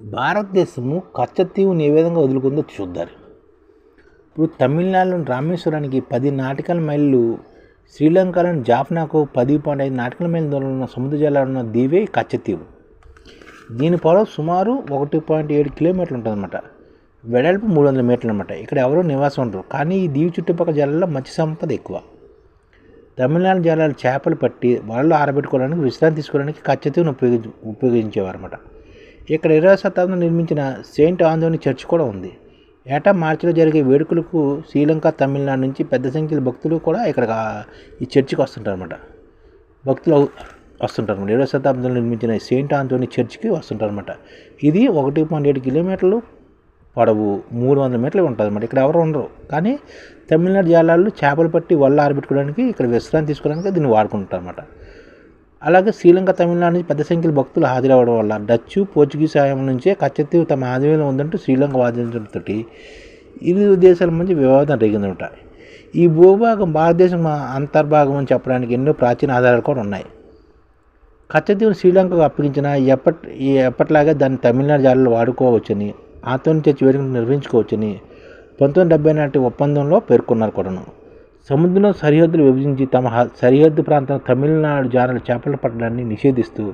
భారతదేశము కచ్చతీవుని ఏ విధంగా వదులుకుందో చూద్దారు. ఇప్పుడు తమిళనాడులోని రామేశ్వరానికి పది నాటికల మైళ్ళు శ్రీలంకలోని జాఫ్నాకు పది పాయింట్ ఐదు నాటికల మైళ్ళ దూరంలో ఉన్న సముద్ర జలాలు ఉన్న దీవే కచ్చతీవు. దీని పొడవు సుమారు ఒకటి పాయింట్ ఏడు కిలోమీటర్లు ఉంటుందన్నమాట. వెడల్పు మూడు వందల మీటర్లు అనమాట ఇక్కడ ఎవరో నివాసం ఉండరు. కానీ ఈ దీవి చుట్టుపక్కల జలాల్లో మత్స్య సంపద ఎక్కువ. తమిళనాడు జలాలు చేపలు పట్టి వలలు ఆరబెట్టుకోవడానికి విశ్రాంతి తీసుకోవడానికి కచ్చతీవును ఉపయోగించి ఉపయోగించేవారన్నమాట. ఇక్కడ ఇరవై శతాబ్దం నిర్మించిన సెయింట్ ఆంధోని చర్చ్ కూడా ఉంది. ఏటా మార్చిలో జరిగే వేడుకలకు శ్రీలంక తమిళనాడు నుంచి పెద్ద సంఖ్యలో భక్తులు కూడా ఇక్కడ ఈ చర్చికి వస్తుంటారన్నమాట. భక్తులు వస్తుంటారు ఇరవై శతాబ్దంలో నిర్మించిన సెయింట్ ఆంథోని చర్చికి వస్తుంటారన్నమాట. ఇది ఒకటి పాయింట్ ఏడు కిలోమీటర్లు పొడవు మూడు వందల మీటర్లు ఉంటుంది అనమాట ఇక్కడ ఎవరు ఉండరు. కానీ తమిళనాడు జాలాలు చేపలు పట్టి వల్ల ఆరబెట్టుకోవడానికి ఇక్కడ విశ్రాంతి తీసుకోవడానికి దీన్ని వాడుకుంటారన్నమాట. అలాగే శ్రీలంక తమిళనాడు నుంచి పెద్ద సంఖ్యలో భక్తులు హాజరవడం వల్ల డచ్చు పోర్చుగీస్ సాయం నుంచే కచ్చతీవు తమ ఆధీనంలో ఉందంటూ శ్రీలంక వాదించడంతో ఇరు దేశాల మధ్య వివాదం రేగిందనమాట. ఈ భూభాగం భారతదేశం అంతర్భాగం అని చెప్పడానికి ఎన్నో ప్రాచీన ఆధారాలు కూడా ఉన్నాయి. కచ్చతీవును శ్రీలంకకు అప్పగించిన ఎప్పటి ఎప్పటిలాగా దాన్ని తమిళనాడు జాలలో వాడుకోవచ్చని ఆతోని చర్చి వేడుకను నిర్వహించుకోవచ్చని పంతొమ్మిది డెబ్బై నాటి ఒప్పందంలో పేర్కొన్నారు కూడాను. సముద్రం సరిహద్దులు విభజించి తమ సరిహద్దు ప్రాంతం తమిళనాడు జానల చేపలు పట్టడాన్ని నిషేధిస్తూ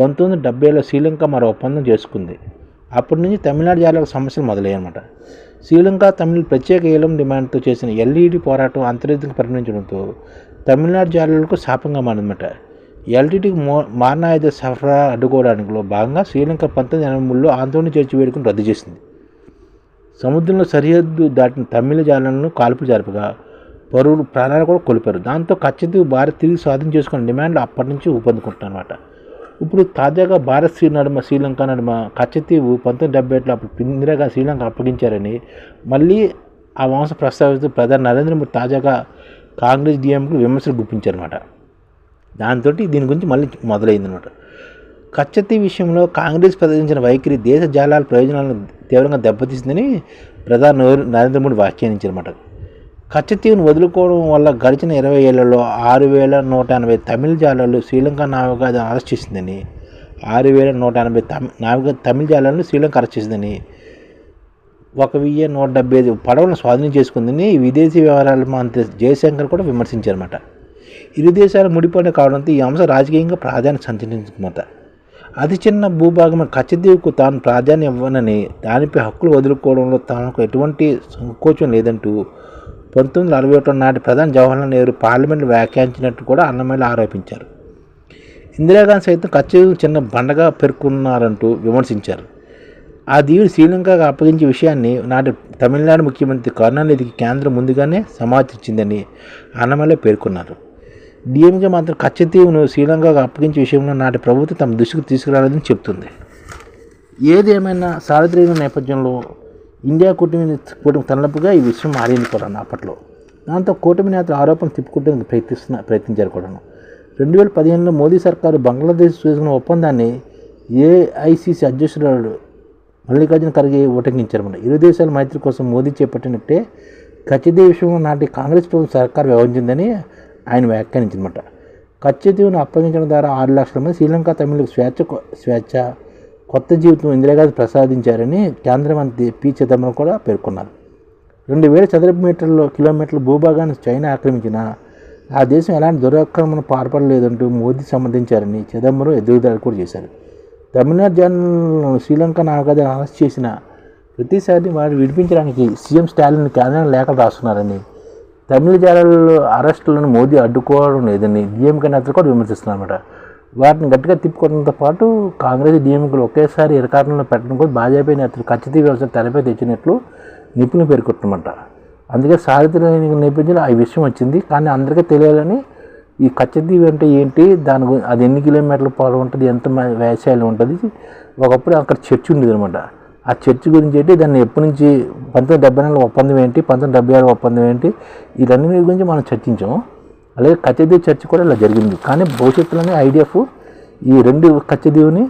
పంతొమ్మిది డెబ్బైలో శ్రీలంక మరో ఒప్పందం చేసుకుంది. అప్పటి నుంచి తమిళనాడు జాలకు సమస్యలు మొదలయ్యాయన్నమాట. శ్రీలంక తమిళ ప్రత్యేక ఏలం డిమాండ్తో చేసిన ఎల్ఈడి పోరాటం అంతర్గతంగా పరిగణించడంతో తమిళనాడు జాలకు శాపంగా మారిందన్నమాట. ఎల్టీటీకి మో మారణాయుధ సరఫరా అడ్డుకోవడానికిలో భాగంగా శ్రీలంక పంతొమ్మిది ఎనభై మూడులో ఆందోళన చర్చి వేడుకను రద్దు చేసింది. సముద్రంలో సరిహద్దు దాటిన తమిళ జాలను కాల్పులు జరపగా పరువులు ప్రాణాలు కూడా కోల్పోయారు. దాంతో ఖచ్చితంగా భారత్ తిరిగి స్వాధీనం చేసుకున్న డిమాండ్లు అప్పటి నుంచి ఊపందుకుంటున్నమాట. ఇప్పుడు తాజాగా భారత్ శ్రీ నడుమ శ్రీలంక నడుమ ఖచ్చితీవు పంతొమ్మిది డెబ్బై ఎట్లో అప్పుడు ఇందిరాగా శ్రీలంక అప్పగించారని మళ్ళీ ఆ వంశ ప్రస్తావిస్తూ ప్రధాని నరేంద్ర మోడీ తాజాగా కాంగ్రెస్ డిఎంకు విమర్శలు గుప్పించారన్నమాట. దాంతో దీని గురించి మళ్ళీ మొదలైందనమాట ఖచ్చితీ విషయంలో కాంగ్రెస్ ప్రదర్శించిన వైఖరి దేశ జాలాల ప్రయోజనాలను తీవ్రంగా దెబ్బతీసిందని ప్రధాని నరేంద్ర మోడీ వ్యాఖ్యానించారన్నమాట. కచ్చతీవును వదులుకోవడం వల్ల గడిచిన ఇరవై ఏళ్ళలో ఆరు వేల నూట ఎనభై తమిళ జాలర్లు శ్రీలంక నావిక అరెస్ట్ చేసిందని ఆరు వేల నూట ఎనభై తమి నావిక తమిళ జాలర్లను శ్రీలంక అరెస్ట్ చేసిందని ఒక వెయ్యి నూట డెబ్బై ఐదు పడవలను స్వాధీనం చేసుకుందని విదేశీ వ్యవహారాల మంత్రి జయశంకర్ కూడా విమర్శించారన్నమాట. ఇరు దేశాలు ముడిపడి కావడంతో ఈ అంశం రాజకీయంగా ప్రాధాన్యత సంతరించుకున్నమాట అతి చిన్న భూభాగం కచ్చదీవుకు తాను ప్రాధాన్యం ఇవ్వనని దానిపై హక్కులు వదులుకోవడంలో తనకు ఎటువంటి సంకోచం లేదంటూ పంతొమ్మిది వందల అరవై ఒకటి నాటి ప్రధాని జవహర్లాల్ నెహ్రూ పార్లమెంట్లో వ్యాఖ్యానించినట్టు కూడా అన్నమయ్య ఆరోపించారు. ఇందిరాగాంధీ సైతం కచ్చదీవు చిన్న బండగా పేర్కొన్నారంటూ విమర్శించారు. ఆ దీవుడు శ్రీలంకకు అప్పగించే విషయాన్ని నాటి తమిళనాడు ముఖ్యమంత్రి కరుణానిధికి కేంద్రం ముందుగానే సమాచించిందని అన్నమయ్య పేర్కొన్నారు. డిఎంకే మాత్రం కచ్చతీవును శ్రీలంకకు అప్పగించే విషయంలో నాటి ప్రభుత్వం తమ దృష్టికి తీసుకురాలేదని చెప్తుంది ఏదేమైనా ఏమైనా సార్వత్రిక నేపథ్యంలో ఇండియా కూటమి కూటమి తలనప్పుగా ఈ విషయం మారింది కూడా అప్పట్లో. దాంతో కూటమి నేతలు ఆరోపణ తిప్పుకుంటే ప్రయత్నిస్తున్న ప్రయత్నించారు కూడాను. రెండు వేల పదిహేనులో మోదీ సర్కారు బంగ్లాదేశ్ చేసుకున్న ఒప్పందాన్ని ఏఐసిసి అధ్యక్షుడు మల్లికార్జున ఖర్గే ఉటంకించారన్నమాట ఇరు దేశాల మైత్రి కోసం మోదీ చేపట్టినట్టే ఖచ్చిత విషయం నాటి కాంగ్రెస్ ప్రభుత్వం సర్కారు వ్యవహరించిందని ఆయన వ్యాఖ్యానించనమాట ఖచ్చితీవును అప్పగించడం ద్వారా ఆరు లక్షల మంది శ్రీలంక తమిళకు స్వేచ్ఛ స్వేచ్ఛ కొత్త జీవితం ఇందిరాగాంధీ ప్రసాదించారని కేంద్ర మంత్రి పి చిదంబరం కూడా పేర్కొన్నారు. రెండు వేల చదరపు మీటర్ల కిలోమీటర్ల భూభాగాన్ని చైనా ఆక్రమించిన ఆ దేశం ఎలాంటి దురాక్రమణ పాల్పడలేదంటూ మోదీ సమర్థించారని చిదంబరం ఎదురుదాడి కూడా చేశారు. తమిళనాడు జనాలను శ్రీలంక నాగద అరెస్ట్ చేసిన ప్రతిసారి వారిని విడిపించడానికి సీఎం స్టాలిన్ కేంద్రం లేఖలు రాస్తున్నారని తమిళ జాలలో అరెస్టులను మోదీ అడ్డుకోవడం లేదని డిఎంకే నేతలు కూడా విమర్శిస్తున్నారన్నమాట. వాటిని గట్టిగా తిప్పుకోవడంతో పాటు కాంగ్రెస్ డిఎంకులు ఒకేసారి ఇరకాటంలో పెట్టడం కూడా భాజపా నేతలు ఖచ్చితీ వ్యవస్థ తెరపై తెచ్చినట్లు నిపుణులు పేర్కొంటున్నమాట అందుకే సాహిత్య నేపథ్యంలో ఆ విషయం వచ్చింది. కానీ అందరికీ తెలియాలని ఈ కచ్చతీవి అంటే ఏంటి? దాని అది ఎన్ని కిలోమీటర్ల పొడవు ఉంటుంది? ఎంత వ్యవసాయాలు ఉంటుంది? ఒకప్పుడు అక్కడ చర్చి ఉండేది అనమాట ఆ చర్చి గురించి ఏంటి? దాన్ని ఎప్పటి నుంచి పంతొమ్మిది డెబ్బై నాలుగు ఒప్పందం ఏంటి? పంతొమ్మిది డెబ్బై ఆరు ఒప్పందం ఏంటి? ఇవన్నీ గురించి మనం చర్చించాము. అలాగే కచ్చదీవి చర్చ్ కూడా ఇలా జరిగింది. కానీ భవిష్యత్తులోనే ఐడిఎఫ్ ఈ రెండు కచ్చదీవుని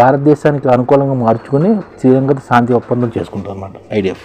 భారతదేశానికి అనుకూలంగా మార్చుకుని శ్రీలంకతో శాంతి ఒప్పందం చేసుకుంటాం అన్నమాట ఐడిఎఫ్.